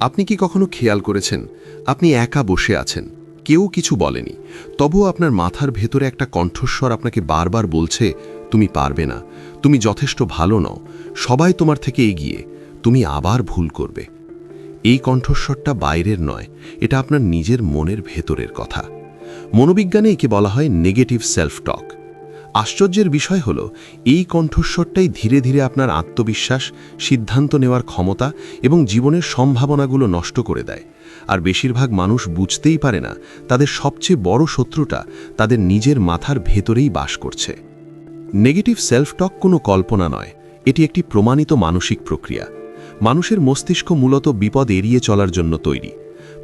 আপনি কি কখনো খেয়াল করেছেন? আপনি একা বসে আছেন। কেউ কিছু বলেনি। তবুও আপনার মাথার ভেতরে একটা কণ্ঠস্বর আপনাকে বারবার বলছে, তুমি পারবে না। তুমি যথেষ্ট ভালো নও। সবাই তোমার থেকে এগিয়ে। তুমি আবার ভুল করবে। এই কণ্ঠস্বরটা বাইরের নয়। এটা আপনার নিজের মনের ভেতরের কথা। মনোবিজ্ঞানে একে বলা হয় নেগেটিভ সেলফ টক আশ্চর্যের বিষয় হল, এই কণ্ঠস্বরটাই ধীরে ধীরে আপনার আত্মবিশ্বাস, সিদ্ধান্ত নেওয়ার ক্ষমতা এবং জীবনের সম্ভাবনাগুলো নষ্ট করে দেয়। আর বেশিরভাগ মানুষ বুঝতেই পারে না, তাদের সবচেয়ে বড় শত্রুটা তাদের নিজের মাথার ভেতরেই বাস করছে। নেগেটিভ সেলফ টক কোনো কল্পনা নয়, এটি একটি প্রমাণিত মানসিক প্রক্রিয়া। মানুষের মস্তিষ্ক মূলত বিপদ এড়িয়ে চলার জন্য তৈরি।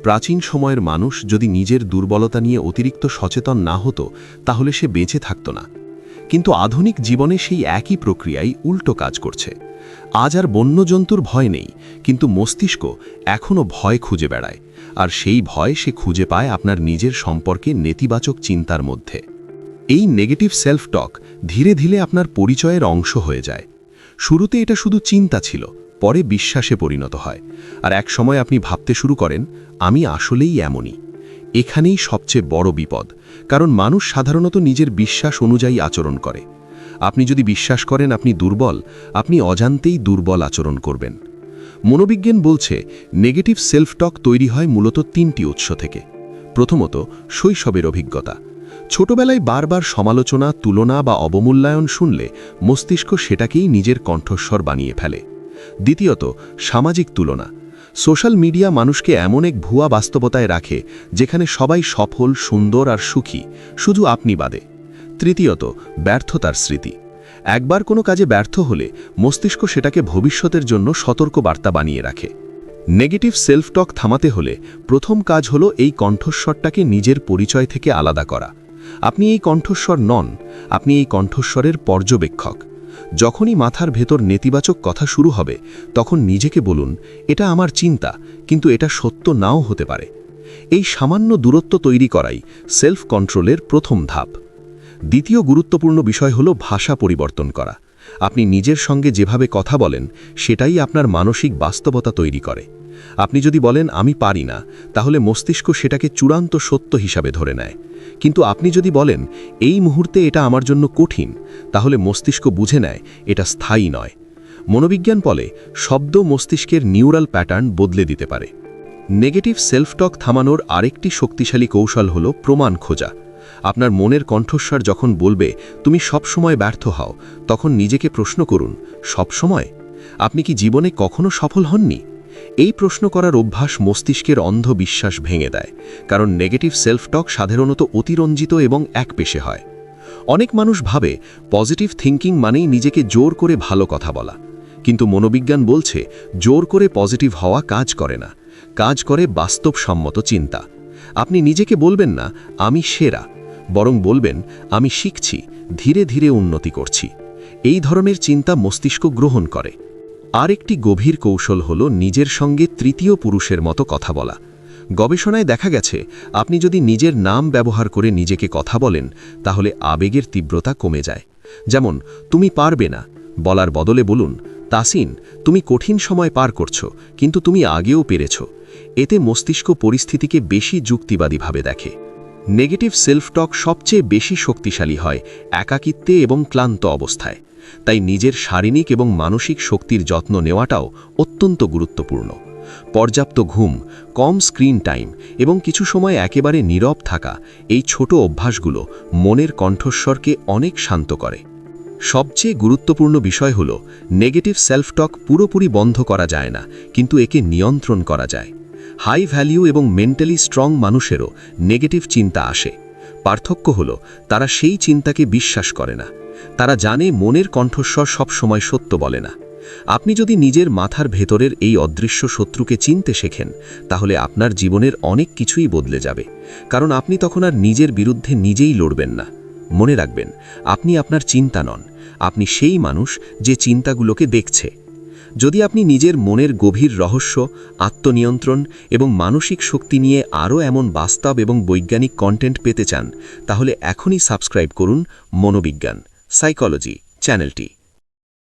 প্রাচীন সময়ের মানুষ যদি নিজের দুর্বলতা নিয়ে অতিরিক্ত সচেতন না হতো, তাহলে সে বেঁচে থাকত না। কিন্তু আধুনিক জীবনে সেই একই প্রক্রিয়াই উল্টো কাজ করছে। আজ আর বন্যজন্তুর ভয় নেই, কিন্তু মস্তিষ্ক এখনও ভয় খুঁজে বেড়ায়, আর সেই ভয় সে খুঁজে পায় আপনার নিজের সম্পর্কে নেতিবাচক চিন্তার মধ্যে। এই নেগেটিভ সেলফ টক ধীরে ধীরে আপনার পরিচয়ের অংশ হয়ে যায়। শুরুতে এটা শুধু চিন্তা ছিল, পরে বিশ্বাসে পরিণত হয়। আর এক সময় আপনি ভাবতে শুরু করেন, আমি আসলেই এমনই। এখানেই সবচেয়ে বড় বিপদ, কারণ মানুষ সাধারণত নিজের বিশ্বাস অনুযায়ী আচরণ করে। আপনি যদি বিশ্বাস করেন আপনি দুর্বল, আপনি অজান্তেই দুর্বল আচরণ করবেন। মনোবিজ্ঞান বলছে নেগেটিভ সেলফ টক তৈরি হয় মূলত তিনটি উৎস থেকে। প্রথমত, শৈশবের অভিজ্ঞতা। ছোটবেলায় বারবার সমালোচনা, তুলনা বা অবমূল্যায়ন শুনলে মস্তিষ্ক সেটাকেই নিজের কণ্ঠস্বর বানিয়ে ফেলে। দ্বিতীয়ত, সামাজিক তুলনা। সোশ্যাল মিডিয়া মানুষকে এমন এক ভুয়া বাস্তবতায় রাখে, যেখানে সবাই সফল, সুন্দর আর সুখী, শুধু আপনি বাদে। তৃতীয়ত, ব্যর্থতার স্মৃতি। একবার কোনো কাজে ব্যর্থ হলে মস্তিষ্ক সেটাকে ভবিষ্যতের জন্য সতর্ক বার্তা বানিয়ে রাখে। নেগেটিভ সেলফ টক থামাতে হলে প্রথম কাজ হলো এই কণ্ঠস্বরটাকে নিজের পরিচয় থেকে আলাদা করা। আপনি এই কণ্ঠস্বর নন, আপনি এই কণ্ঠস্বরের পর্যবেক্ষক। যখনই মাথার ভেতর নেতিবাচক কথা শুরু হবে, তখন নিজেকে বলুন, এটা আমার চিন্তা, কিন্তু এটা সত্য নাও হতে পারে। এই সামান্য দূরত্ব তৈরি করাই সেলফ কন্ট্রোলের প্রথম ধাপ। দ্বিতীয় গুরুত্বপূর্ণ বিষয় হল ভাষা পরিবর্তন করা। আপনি নিজের সঙ্গে যেভাবে কথা বলেন, সেটাই আপনার মানসিক বাস্তবতা তৈরি করে। আপনি যদি বলেন, আমি পারি না, তাহলে মস্তিষ্ক সেটাকে চূড়ান্ত সত্য হিসাবে ধরে নেয়। কিন্তু আপনি যদি বলেন, এই মুহূর্তে এটা আমার জন্য কঠিন, তাহলে মস্তিষ্ক বুঝে নেয়, এটা স্থায়ী নয়। মনোবিজ্ঞান বলে, শব্দ মস্তিষ্কের নিউরাল প্যাটার্ন বদলে দিতে পারে। নেগেটিভ সেলফ টক থামানোর আরেকটি শক্তিশালী কৌশল হল প্রমাণ খোঁজা। আপনার মনের কণ্ঠস্বর যখন বলবে, তুমি সবসময় ব্যর্থ হও, তখন নিজেকে প্রশ্ন করুন, সবসময়? আপনি কি জীবনে কখনো সফল হননি? এই প্রশ্ন করার অভ্যাস মস্তিষ্কের অন্ধ বিশ্বাস ভেঙে দেয়, কারণ নেগেটিভ সেলফ টক সাধারণত অতিরঞ্জিত এবং এক পেশে হয়। অনেক মানুষ ভাবে পজিটিভ থিঙ্কিং মানেই নিজেকে জোর করে ভালো কথা বলা, কিন্তু মনোবিজ্ঞান বলছে জোর করে পজিটিভ হওয়া কাজ করে না, কাজ করে বাস্তবসম্মত চিন্তা। আপনি নিজেকে বলবেন না, আমি সেরা বরং বলবেন, আমি শিখছি, ধীরে ধীরে উন্নতি করছি। এই ধরনের চিন্তা মস্তিষ্ক গ্রহণ করে। আরেকটি গভীর কৌশল হল নিজের সঙ্গে তৃতীয় পুরুষের মতো কথা বলা। গবেষণায় দেখা গেছে, আপনি যদি নিজের নাম ব্যবহার করে নিজেকে কথা বলেন, তাহলে আবেগের তীব্রতা কমে যায়। যেমন, তুমি পারবে না। বলার বদলে বলুন, তাসিন, তুমি কঠিন সময় পার করছ, কিন্তু তুমি আগেও পেরেছ। এতে মস্তিষ্ক পরিস্থিতিকে বেশি যুক্তিবাদীভাবে দেখে। নেগেটিভ সেলফ টক সবচেয়ে বেশি শক্তিশালী হয় একাকিত্বে এবং ক্লান্ত অবস্থায়। তাই নিজের শারীরিক এবং মানসিক শক্তির যত্ন নেওয়াটাও অত্যন্ত গুরুত্বপূর্ণ। পর্যাপ্ত ঘুম, কম স্ক্রিন টাইম এবং কিছু সময় একেবারে নীরব থাকা এই ছোট অভ্যাসগুলো মনের কণ্ঠস্বরকে অনেক শান্ত করে। সবচেয়ে গুরুত্বপূর্ণ বিষয় হল নেগেটিভ সেলফ টক পুরোপুরি বন্ধ করা যায় না, কিন্তু একে নিয়ন্ত্রণ করা যায়। হাই ভ্যালিউ এবং মেন্টালি স্ট্রং মানুষেরও নেগেটিভ চিন্তা আসে। পার্থক্য হল, তারা সেই চিন্তাকে বিশ্বাস করে না। তারা জানে মনের কণ্ঠস্বর সব সময় সত্য বলে না। আপনি যদি নিজের মাথার ভেতরের এই অদৃশ্য শত্রুকে চিনতে শেখেন, তাহলে আপনার জীবনের অনেক কিছুই বদলে যাবে। কারণ আপনি তখন আর নিজের বিরুদ্ধে নিজেই লড়বেন না। মনে রাখবেন, আপনি আপনার চিন্তা নন। আপনি সেই মানুষ যে চিন্তাগুলোকে দেখছে। যদি আপনি নিজের মনের গভীর রহস্য, আত্মনিয়ন্ত্রণ এবং মানসিক শক্তি নিয়ে আরও এমন বাস্তব এবং বৈজ্ঞানিক কন্টেন্ট পেতে চান, তাহলে এখনই সাবস্ক্রাইব করুন মনোবিজ্ঞান সাইকোলজি চ্যানেলটি